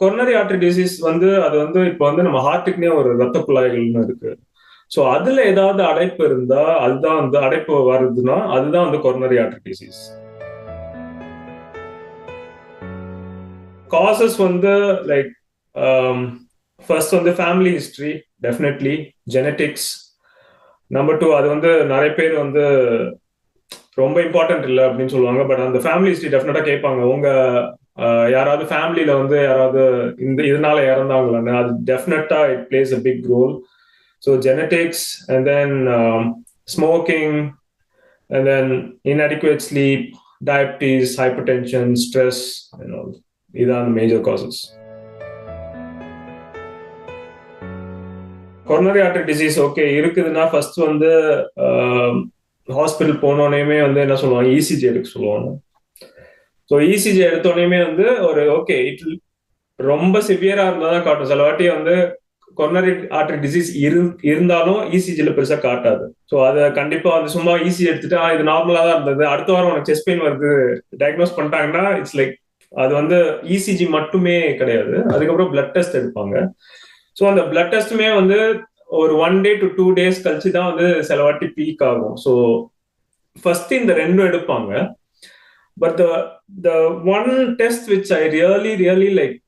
Coronary artery disease வந்து அது வந்து இப்போ வந்து நம்ம ஹார்ட்டுக்குனே ஒரு ரத்த குழாய்கள்னு இருக்கு. ஸோ அதுல ஏதாவது அடைப்பு இருந்தா அதுதான் வந்து அடைப்பு வருதுன்னா அதுதான் வந்து கொரோனரி ஆர்டரி டிசீஸ் காசஸ் வந்து லைக் ஃபர்ஸ்ட் um, வந்து family history definitely genetics number two அது வந்து நிறைய பேர் வந்து ரொம்ப இம்பார்ட்டன்ட் இல்லை அப்படின்னு சொல்லுவாங்க. பட் அந்த ஃபேமிலி ஹிஸ்ட்ரி டெஃபினட்டா கேட்பாங்க. உங்க யாராவது ஃபேமிலியில வந்து யாராவது இந்த இதனால இறந்தாங்களான்னு அது டெஃபினட்டா it plays a big role so genetics and then smoking and then inadequate sleep diabetes hypertension stress இதான் major causes coronary artery disease okay இருக்குதுன்னா ஃபர்ஸ்ட் வந்து ஹாஸ்பிட்டல் போனோடனே வந்து என்ன சொல்லுவாங்க? இசிஜி எடுக்க சொல்லுவாங்க. ஸோ இசிஜி எடுத்தோடனே வந்து ஒரு ஓகே இட் ரொம்ப சிவியரா இருந்தா தான் காட்டும். சில வாட்டி வந்து கொரோனரி ஆர்டரி டிசீஸ் இரு இருந்தாலும் இசிஜில பெருசா காட்டாது. ஸோ அதை கண்டிப்பா வந்து சும்மா ஈஸி எடுத்துட்டு இது நார்மலா தான் இருந்தது. அடுத்த வாரம் உனக்கு செஸ்ட் பெயின் வருது டயக்னோஸ் பண்ணிட்டாங்கன்னா இட்ஸ் லைக் அது வந்து இசிஜி மட்டுமே கிடையாது. அதுக்கப்புறம் பிளட் டெஸ்ட் எடுப்பாங்க. ஸோ அந்த பிளட் டெஸ்ட்டுமே வந்து ஒரு one day to two days கழிச்சு தான் வந்து சில வாட்டி பீக் ஆகும். ஸோ ஃபர்ஸ்ட் இந்த ரெண்டும் எடுப்பாங்க. But the the one test which I really really like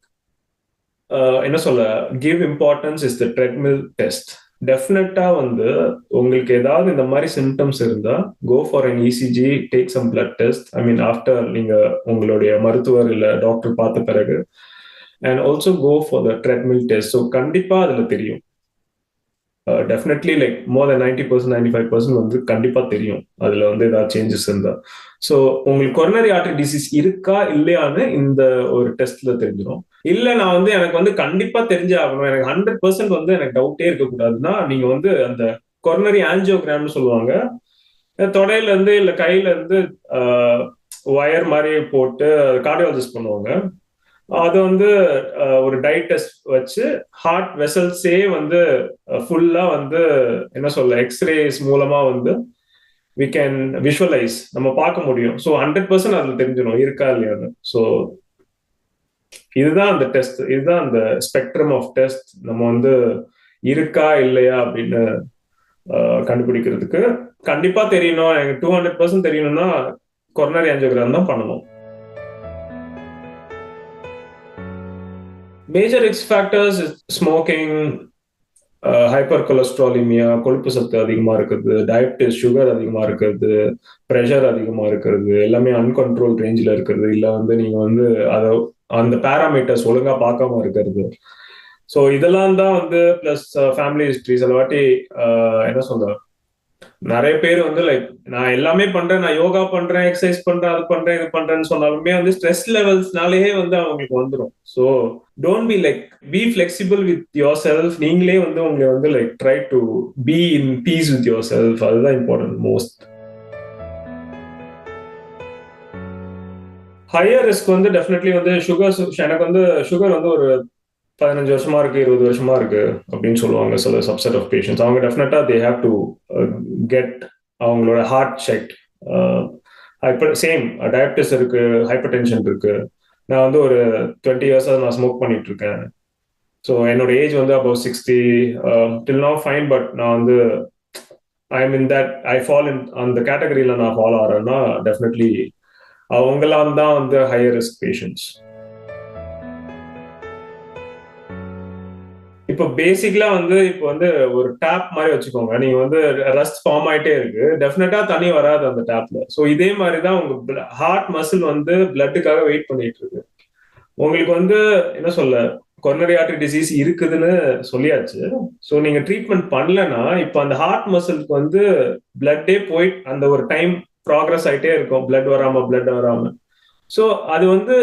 என்ன சொல்ல give importance is the treadmill test டெஃபினட்டா வந்து உங்களுக்கு ஏதாவது இந்த மாதிரி சிம்டம்ஸ் இருந்தா go for an ECG take some blood test I mean after நீங்க உங்களுடைய மருத்துவர் இல்ல டாக்டர் பார்த்த பிறகு. And also go for the treadmill test so கண்டிப்பா அதுல தெரியும். Definitely like more then ninety percent ninety five percent வந்து கண்டிப்பா தெரியும். அதுல வந்து ஏதாவது சேஞ்சஸ் இருந்தா. ஸோ உங்களுக்கு கொரோனரி ஆர்டரி டிசீஸ் இருக்கா இல்லையான்னு இந்த ஒரு டெஸ்ட்ல தெரிஞ்சிடும் இல்ல நான் வந்து எனக்கு வந்து கண்டிப்பா தெரிஞ்சே ஆகணும். எனக்கு ஹண்ட்ரட் பர்சன்ட் வந்து எனக்கு டவுட்டே இருக்கக்கூடாதுன்னா நீங்க வந்து அந்த கொரோனரி ஆன்ஜியோகிராம்னு சொல்லுவாங்க. தொடையில இருந்து இல்ல கையில இருந்து ஒயர் மாதிரி போட்டு கார்டியாலஜிஸ்ட் பண்ணுவாங்க. அது வந்து ஒரு டயட் டெஸ்ட் வச்சு ஹார்ட் வெசல்ஸே வந்து ஃபுல்லா வந்து என்ன சொல்ல எக்ஸ்ரேஸ் மூலமா வந்து வி கேன் விஷுவலைஸ் நம்ம பார்க்க முடியும். ஸோ ஹண்ட்ரட் பர்சன்ட் அதுல தெரிஞ்சிடும் இருக்கா இல்லையான்னு. ஸோ இதுதான் அந்த டெஸ்ட் இதுதான் அந்த ஸ்பெக்ட்ரம் ஆஃப் டெஸ்ட் நம்ம வந்து இருக்கா இல்லையா அப்படின்னு கண்டுபிடிக்கிறதுக்கு கண்டிப்பா தெரியணும். எனக்கு டூ ஹண்ட்ரட் பர்சன்ட் தெரியணும்னா கொரோனரி ஆஞ்சியோகிராம் தான் பண்ணணும். Major risk factors smoking hypercholesterolemia கொழுப்பு சத்து அதிகமா இருக்கிறது டயபிட்டிஸ் சுகர் அதிகமா இருக்கிறது ப்ரெஷர் அதிகமா இருக்கிறது எல்லாமே அன்கண்ட்ரோல் ரேஞ்சில் இருக்கிறது இல்லை வந்து நீங்க வந்து அதை அந்த பேராமீட்டர்ஸ் ஒழுங்கா பார்க்காம இருக்கிறது. ஸோ இதெல்லாம் தான் வந்து பிளஸ் ஃபேமிலி ஹிஸ்ட்ரி சில வாட்டி uh, என்ன சொல்ற நிறைய பேர் வந்து லைக் நான் எல்லாமே பண்றேன் நான் யோகா பண்றேன் எக்ஸசைஸ் பண்றேன் அது பண்றேன் இது பண்றேன்னு சொன்னாலுமே வந்து ஸ்ட்ரெஸ் லெவல்ஸ்னாலேயே வந்து அவங்களுக்கு வந்துடும் so don't be like be flexible with yourself நீங்களே வந்து உங்களை வந்து like try to be in peace with yourself அதுதான் இம்பார்ட்டன்ட் மோஸ்ட் ஹையர் ரிஸ்க் வந்து டெஃபினெட்லி வந்து சுகர் எனக்கு வந்து சுகர் வந்து ஒரு பதினஞ்சு வருஷமா இருக்கு இருபது வருஷமா இருக்கு அப்படின்னு சொல்லுவாங்க சில சப்செட் ஆஃப் பேஷன்ஸ் அவங்க டெஃபினட்டா தே ஹேவ் டு கெட் அவங்களோட heart check hyper same diabetes இருக்கு ஹைப்பர் டென்ஷன் இருக்கு. நான் வந்து ஒரு டுவெண்ட்டி இயர்ஸாக நான் ஸ்மோக் பண்ணிட்டு இருக்கேன். ஸோ என்னோட ஏஜ் வந்து about sixty till no fine but நான் வந்து ஐ mean that I fall in அந்த கேட்டகரியில் நான் ஃபாலோ ஆகிறேன்னா டெஃபினெட்லி அவங்களாம் தான் வந்து ஹையர் ரிஸ்க் பேஷண்ட்ஸ் இப்போ பேசிக்கலா வந்து இப்போ வந்து ஒரு டேப் மாதிரி வச்சுக்கோங்க. நீங்க வந்து ரஸ்ட் ஃபார்ம் ஆயிட்டே இருக்கு. டெஃபினட்டா தண்ணி வராது அந்த டேப்ல ஸோ இதே மாதிரி தான் உங்க ஹார்ட் மசில் வந்து பிளட்டுக்காக வெயிட் பண்ணிட்டு இருக்கு. உங்களுக்கு வந்து என்ன சொல்ல கொர்னரி ஆர்டரி டிசீஸ் இருக்குதுன்னு சொல்லியாச்சு. ஸோ நீங்க ட்ரீட்மெண்ட் பண்ணலன்னா இப்போ அந்த ஹார்ட் மசிலுக்கு வந்து பிளட்டே போய் அந்த ஒரு டைம் ப்ராக்ரஸ் ஆயிட்டே இருக்கும். பிளட் வராம பிளட் வராம. ஸோ அது வந்து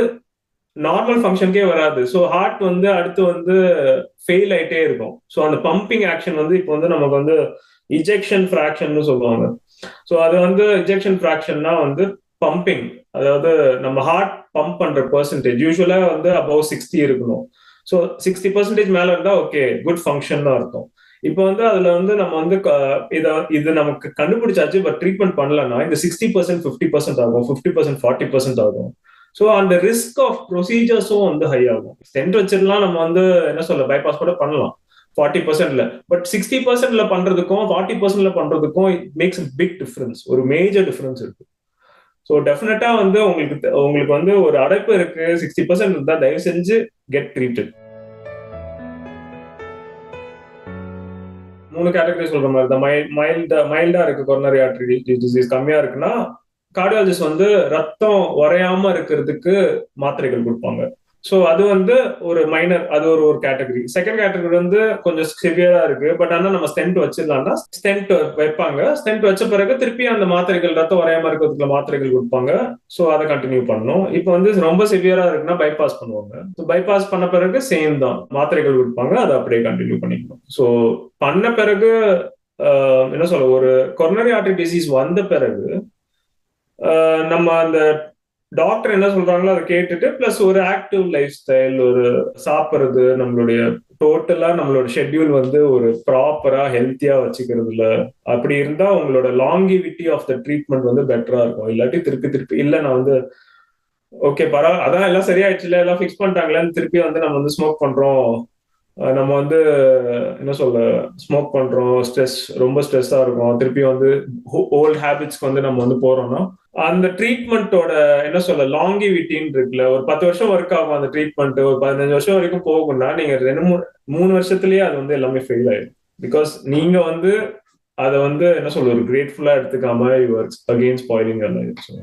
நார்மல் ஃபங்க்ஷனுக்கே வராது. ஸோ ஹார்ட் வந்து அடுத்து வந்து ஃபெயில் ஆயிட்டே இருக்கும். ஸோ அந்த பம்பிங் ஆக்ஷன் வந்து இப்போ வந்து நமக்கு வந்து இஜெக்ஷன் ஃப்ராக்ஷன் சொல்லுவாங்க. ஸோ அது வந்து இஜெக்ஷன் ஃப்ராக்ஷன்னா வந்து பம்பிங் அதாவது நம்ம ஹார்ட் பம்ப் பண்ற பர்சன்டேஜ் யூஸ்வலா வந்து அபவ் சிக்ஸ்டி இருக்கணும். ஸோ சிக்ஸ்டி பர்சன்டேஜ் மேல இருந்தா ஓகே குட் ஃபங்க்ஷன் தான் இருக்கும். இப்போ வந்து அதுல வந்து நம்ம வந்து இதை இது நமக்கு கண்டுபிடிச்சாச்சு பட் ட்ரீட்மெண்ட் பண்ணலன்னா இந்த சிக்ஸ்டி பர்சன்ட் ஃபிஃப்டி பர்சன்ட் ஆகும். ஃபிஃப்டி பர்சன்ட் ஃபார்ட்டி பர்சன்ட் ஆகும். ஸோ அந்த ரிஸ்க் ஆஃப் ப்ரொசீஜர்ஸும் வந்து ஹை ஆகும். ஸ்டென்ட் வச்சிடலாம் நம்ம வந்து என்ன சொல்ல பைபாஸ் கூட பண்ணலாம். ஃபார்ட்டி பர்சன்ட்ல பட் சிக்ஸ்டி பர்சன்ட்ல பண்றதுக்கும் ஃபார்ட்டி பர்சன்ட்ல பண்றதுக்கும் இட் மேக்ஸ் பிக் டிஃபரன்ஸ் ஒரு மேஜர் டிஃபரன்ஸ் இருக்கு. ஸோ டெஃபினட்டா வந்து உங்களுக்கு உங்களுக்கு வந்து ஒரு அடைப்பு இருக்கு. சிக்ஸ்டி பர்சன்ட் இருந்தா தயவு செஞ்சு கெட் ட்ரீட்டட் மூணு கேட்டகரி சொல்ற மாதிரி தான். மைல்டா மைல்டா இருக்கு கொரோனரி ஆர்டரி டிசீஸ் கம்மியா இருக்குன்னா கார்டியாலஜிஸ்ட் வந்து ரத்தம் உறையாம இருக்கிறதுக்கு மாத்திரைகள் கொடுப்பாங்க. ஸோ அது வந்து ஒரு மைனர் அது ஒரு ஒரு கேட்டகரி செகண்ட் கேட்டகரி வந்து கொஞ்சம் சிவியரா இருக்கு. பட் ஆனால் நம்ம ஸ்டென்ட் வச்சிடலாம்னா ஸ்டென்ட் வைப்பாங்க. ஸ்டென்ட் வச்ச பிறகு திருப்பி அந்த மாத்திரைகள் ரத்தம் வரையாம இருக்கிறதுக்குள்ள மாத்திரைகள் கொடுப்பாங்க. ஸோ அதை கண்டினியூ பண்ணணும். இப்போ வந்து ரொம்ப சிவியரா இருக்குன்னா பைபாஸ் பண்ணுவாங்க. பைபாஸ் பண்ண பிறகு சேம் தான். மாத்திரைகள் கொடுப்பாங்க. அதை அப்படியே கண்டினியூ பண்ணிக்கணும். ஸோ பண்ண பிறகு என்ன சொல்ல ஒரு கொரோனரி ஆர்டரி டிசீஸ் வந்த பிறகு நம்ம அந்த டாக்டர் என்ன சொல்றாங்களோ அதை கேட்டுட்டு பிளஸ் ஒரு ஆக்டிவ் லைஃப் ஸ்டைல் ஒரு சாப்பிட்றது நம்மளுடைய டோட்டலா நம்மளோட ஷெட்யூல் வந்து ஒரு ப்ராப்பரா ஹெல்த்தியா வச்சுக்கிறதுல. அப்படி இருந்தா உங்களோட லாங்கிவிட்டி ஆஃப் த ட்ரீட்மெண்ட் வந்து பெட்டரா இருக்கும். இல்லாட்டி திருப்பி திருப்பி இல்ல நான் வந்து ஓகே பரவ அதான் எல்லாம் சரியாயிடுச்சுல எல்லாம் ஃபிக்ஸ் பண்ணிட்டாங்களேன்னு திருப்பி வந்து நம்ம வந்து ஸ்மோக் பண்றோம். நம்ம வந்து என்ன சொல்ல ஸ்மோக் பண்றோம் ஸ்ட்ரெஸ் ரொம்ப ஸ்ட்ரெஸ்ஸா இருக்கும். திருப்பி வந்து ஓல்ட் ஹேபிட்ஸ்க்கு வந்து நம்ம வந்து போறோம்னா அந்த ட்ரீட்மெண்ட்டோட என்ன சொல்ல லாங்கிவிட்டின்னு இருக்குல்ல ஒரு பத்து வருஷம் ஒர்க் ஆகும் அந்த ட்ரீட்மெண்ட் ஒரு பதினஞ்சு வருஷம் வரைக்கும் போகும்னா நீங்க ரெண்டு மூணு மூணு வருஷத்துலயே அது வந்து எல்லாமே ஃபெயில் ஆயிடும். பிகாஸ் நீங்க வந்து அதை வந்து என்ன சொல்ல ஒரு கிரேட்ஃபுல்லா எடுத்துக்காம ஒர்க்ஸ் அகெயின் ஸ்பாயிலிங் எல்லாம்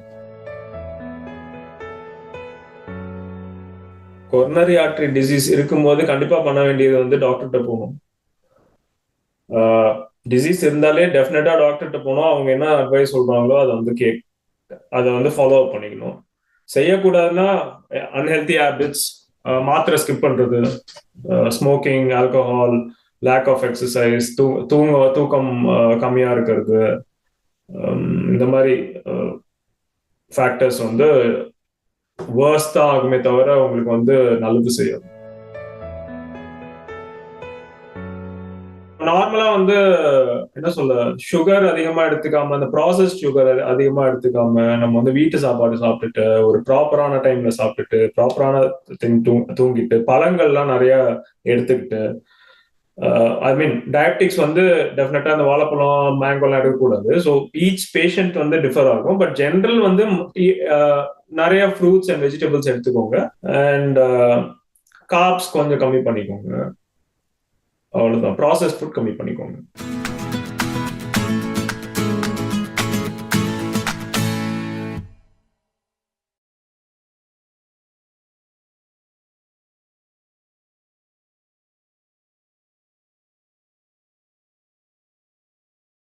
கொரோனரி ஆர்டரி டிசீஸ் இருக்கும்போது கண்டிப்பா பண்ண வேண்டியது வந்து டாக்டர்கிட்ட போகணும். டிசீஸ் இருந்தாலே டெஃபினட்டா டாக்டர்கிட்ட போனோம் அவங்க என்ன அட்வைஸ் சொல்றாங்களோ அதை வந்து கேக் அதை வந்து ஃபாலோ அப் பண்ணிக்கணும். செய்யக்கூடாதுன்னா அன்ஹெல்தி ஹேபிட்ஸ் மாத்திரை ஸ்கிப் பண்றது smoking alcohol lack of exercise தூ தூங்க தூக்கம் கம்மியா இருக்கிறது இந்த மாதிரி ஃபேக்டர்ஸ் வந்து வேர்ஸ் தான் ஆகுமே தவிர உங்களுக்கு வந்து நல்லது செய்யும். நார்மலா வந்து என்ன சொல்ல சுகர் அதிகமா எடுத்துக்காம அந்த ப்ராசஸ் சுகர் அதிகமா எடுத்துக்காம நம்ம வந்து வீட்டு சாப்பாடு சாப்பிட்டுட்டு ஒரு ப்ராப்பரான டைம்ல சாப்பிட்டுட்டு ப்ராப்பரான திங் தூங்கிட்டு பழங்கள்லாம் நிறைய எடுத்துக்கிட்டு ஐ மீன் டயபிட்டிக்ஸ் வந்து டெஃபினட்டா அந்த வாழைப்பழம் மேங்கோலாம் எடுக்கக்கூடாது. ஸோ ஈச் பேஷண்ட் வந்து டிஃபர் ஆகும். பட் ஜென்ரல் வந்து நிறைய ஃப்ரூட்ஸ் அண்ட் வெஜிடபிள்ஸ் எடுத்துக்கோங்க. அண்ட் காப்ஸ் கொஞ்சம் கம்மி பண்ணிக்கோங்க. அவ்வளவுதான். ப்ராசஸ் ஃபுட் கம்மி பண்ணிக்கோங்க.